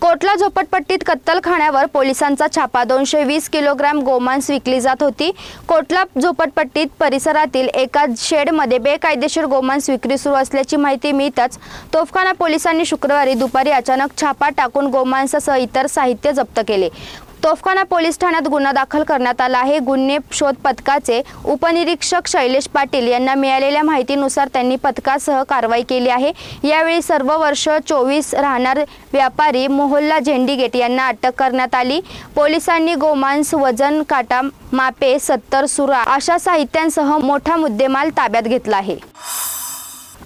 कोटला झोपटपट्टीत कत्तलखान्यावर पोलिसांचा छापा. दोनशे वीस किलोग्रॅम गोमांस विकली जात होती. कोटला झोपटपट्टीत परिसरातील एका शेडमध्ये बेकायदेशीर गोमांस विक्री सुरू असल्याची माहिती मिळताच तोफखाना पोलिसांनी शुक्रवारी दुपारी अचानक छापा टाकून गोमांसासह इतर साहित्य जप्त केले. तोफखाना पोलीस ठाण्यात गुन्हा दाखल करण्यात आला आहे. गुन्हे शोध पथकाचे उपनिरीक्षक शैलेश पाटील यांना मिळालेल्या माहितीनुसार त्यांनी पथकासह कारवाई केली आहे. यावेळी सर्व वर्ष चोवीस राहणार व्यापारी मोहल्ला झेंडीगेट यांना अटक करण्यात आली. पोलिसांनी गोमांस वजन काटा मापे सत्तर सुरा अशा साहित्यांसह मोठा मुद्देमाल ताब्यात घेतला आहे.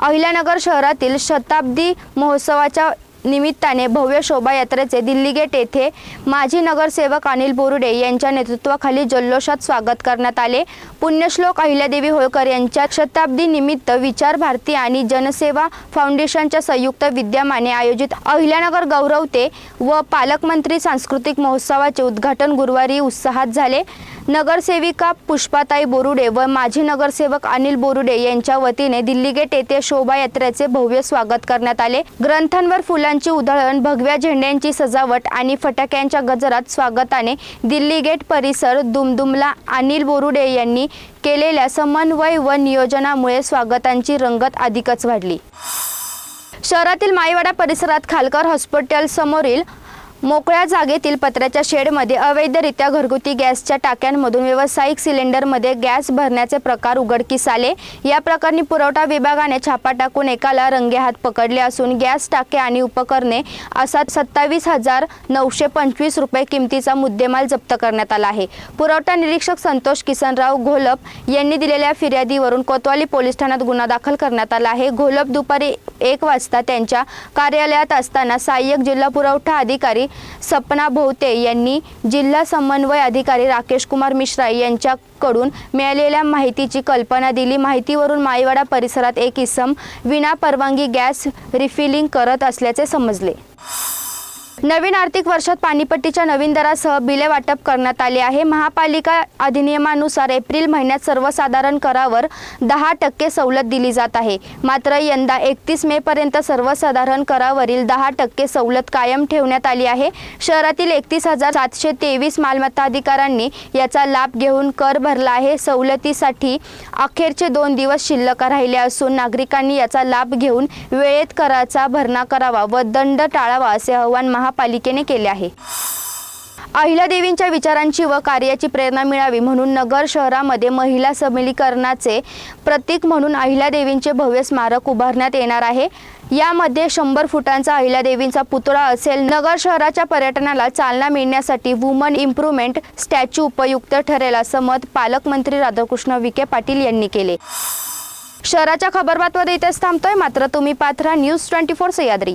अहिल्यानगर शहरातील शताब्दी महोत्सवाच्या निमित्ताने भव्य शोभायात्रेचे दिल्ली गेट येथे माजी नगरसेवक अनिल बोरुडे यांच्या नेतृत्वाखाली जल्लोषात स्वागत करण्यात आले. पुण्यश्लोक अहिल्यादेवी होळकर यांच्या शताब्दी निमित्त विचार भारती आणि जनसेवा फाउंडेशनच्या संयुक्त विद्यमाने आयोजित अहिल्यानगर गौरवते व पालकमंत्री सांस्कृतिक महोत्सवाचे उद्घाटन गुरुवारी उत्साहात झाले. नगरसेविका पुष्पाताई बोरुडे व माजी नगरसेवक अनिल बोरुडे यांच्या वतीने दिल्ली गेट येथे शोभायात्रेचे भव्य स्वागत करण्यात आले. ग्रंथांवर फुला फुलांची उधळण भगव्या झेंड्यांची सजावट आणि फटाक्यांच्या गजरात स्वागताने दिल्ली गेट परिसर दुमदुमला. अनिल बोरुडे यांनी केलेल्या समन्वय व नियोजनामुळे स्वागतांची रंगत अधिकच वाढली. शहरातील माईवाडा परिसरात खालकर हॉस्पिटल समोरील मोकळ्या जागेतील पत्र्याच्या शेडमध्ये अवैधरित्या घरगुती गॅसच्या टाक्यांमधून व्यावसायिक सिलेंडरमध्ये गॅस भरण्याचे प्रकार उघडकीस आले. या प्रकरणी पुरवठा विभागाने छापा टाकून एकाला रंगेहात पकडले असून गॅस टाके आणि उपकरणे असा सत्तावीस हजार नऊशे पंचवीस रुपये किमतीचा मुद्देमाल जप्त करण्यात आला आहे. पुरवठा निरीक्षक संतोष किसनराव घोलप यांनी दिलेल्या फिर्यादीवरून कोतवाली पोलीस ठाण्यात गुन्हा दाखल करण्यात आला आहे. घोलप दुपारी एक वाजता त्यांच्या कार्यालयात असताना सहाय्यक जिल्हा पुरवठा अधिकारी सपना भोवते यांनी जिल्हा समन्वय अधिकारी राकेश कुमार मिश्रा यांच्याकडून मिळालेल्या माहितीची कल्पना दिली. माहितीवरून माईवाडा परिसरात एक इसम विना परवानगी गॅस रिफिलिंग करत असल्याचे समजले. नवीन आर्थिक वर्षात पाणीपट्टीच्या नवीन दरासह बिले वाटप करण्यात आले आहे. महापालिका अधिनियमानुसार एप्रिल महिन्यात सर्वसाधारण करावर दहा टक्के सवलत दिली जात आहे. मात्र यंदा एकतीस मे पर्यंत सर्वसाधारण करावरील दहा टक्के सवलत कायम ठेवण्यात आली आहे. शहरातील एकतीस हजार सातशे तेवीस मालमत्ता अधिकाऱ्यांनी याचा लाभ घेऊन कर भरला आहे. सवलतीसाठी अखेरचे दोन दिवस शिल्लक राहिले असून नागरिकांनी याचा लाभ घेऊन वेळेत कराचा भरणा करावा व दंड टाळावा असे आवाहन महापालिकेने केले आहे. अहिल्यादेवींच्या विचारांची व कार्याची प्रेरणा मिळावी म्हणून नगर शहरामध्ये महिला सबलीकरणाचे प्रतीक म्हणून अहिल्यादेवींचे भव्य स्मारक उभारण्यात येणार आहे. यामध्ये शंभर फुटांचा अहिल्यादेवींचा पुतळा असेल. नगर शहराच्या पर्यटनाला चालना मिळण्यासाठी वुमन इम्प्रुव्हमेंट स्टॅच्यू उपयुक्त ठरेल असं मत पालकमंत्री राधाकृष्ण विखे पाटील यांनी केले. शहराच्या खबरबातमध्ये इथेच थांबतोय. मात्र तुम्ही पाथरा न्यूज ट्वेंटी फोर सह्याद्री.